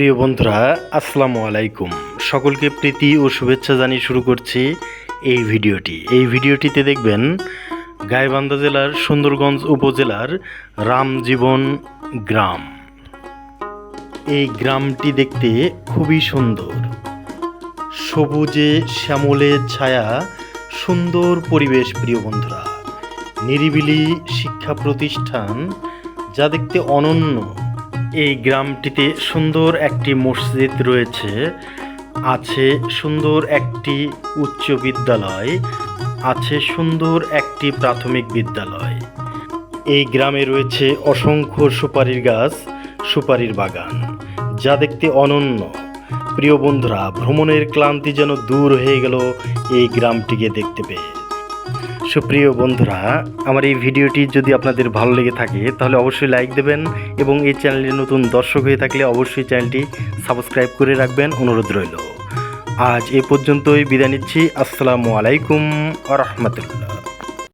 প্রিয় বন্ধুরা, আসসালামু আলাইকুম। সকলকে প্রীতি ও শুভেচ্ছা জানিয়ে শুরু করছি এই ভিডিওটি। এই ভিডিওটিতে দেখবেন, গাইবান্ধা জেলার সুন্দরগঞ্জ উপজেলার রামজীবন গ্রাম। এই গ্রামটি দেখতে খুবই সুন্দর। সবুজে শ্যামলে ছায়া, সুন্দর পরিবেশ প্রিয় বন্ধুরা। নিরিবিলি শিক্ষা প্রতিষ্ঠান, যা দেখতে অনন্য। এই গ্রামটিতে সুন্দর একটি মসজিদ রয়েছে। আছে সুন্দর একটি উচ্চ বিদ্যালয়, আছে সুন্দর একটি প্রাথমিক বিদ্যালয়। এই গ্রামে রয়েছে অসংখ্য সুপারির গাছ, সুপারির বাগান, যা দেখতে অনন্য। প্রিয় বন্ধুরা, ভ্রমণের ক্লান্তি যেন দূর হয়ে গেল এই গ্রামটিকে দেখতে পেয়ে। সুপ্রিয় বন্ধুরা, আমার এই ভিডিওটি যদি আপনাদের ভালো লেগে থাকে, তাহলে অবশ্যই লাইক দেবেন এবং এই চ্যানেলে নতুন দর্শক হয়ে থাকলে অবশ্যই চ্যানেলটি সাবস্ক্রাইব করে রাখবেন, অনুরোধ রইল। আজ এ পর্যন্তই বিদায় নিচ্ছি। আসসালামু আলাইকুম আ রহমতুল্লাহ।